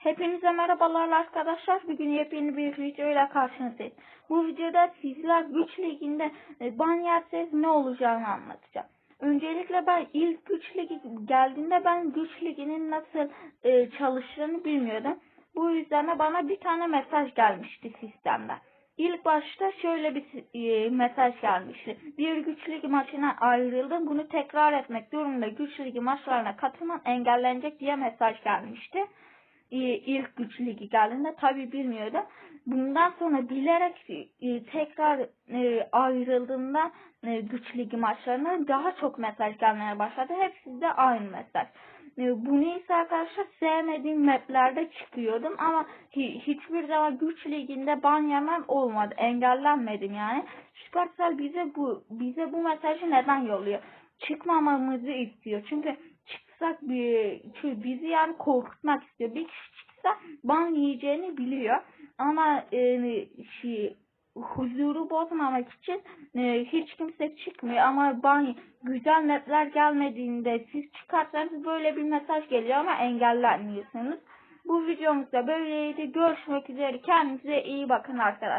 Hepinize merhabalar arkadaşlar. Bugün yepyeni bir videoyla karşınızdayız. Bu videoda sizler güç liginde e, ban ne olacağını anlatacağım. Öncelikle ben ilk güç ligi geldiğinde ben güç liginin nasıl e, çalıştığını bilmiyordum. Bu yüzden de bana bir tane mesaj gelmişti sistemden. İlk başta şöyle bir e, mesaj gelmişti. Bir güç ligi maçına ayrıldım. Bunu tekrar etmek durumunda güç ligi maçlarına katılman engellenecek diye mesaj gelmişti ilk güç ligi geldiğinde tabi bilmiyordum. Bundan sonra bilerek e, tekrar e, ayrıldığımda e, güç ligi maçlarına daha çok mesaj gelmeye başladı. Hepsi de aynı mesaj. Bunu ise arkadaşlar sevmediğim maplerde çıkıyordum ama hi- hiçbir zaman güç liginde ban yemem olmadı. Engellenmedim yani. Supercell bize bu bize bu mesajı neden yolluyor? Çıkmamamızı istiyor. Çünkü çıksak bir bizi yani korkutmak istiyor. Bir kişi çıksa ban yiyeceğini biliyor. Ama e, şey, huzuru bozmamak için e, hiç kimse çıkmıyor ama ban güzel netler gelmediğinde siz çıkarsanız böyle bir mesaj geliyor ama engellenmiyorsunuz. Bu videomuz da böyleydi. Görüşmek üzere. Kendinize iyi bakın arkadaşlar.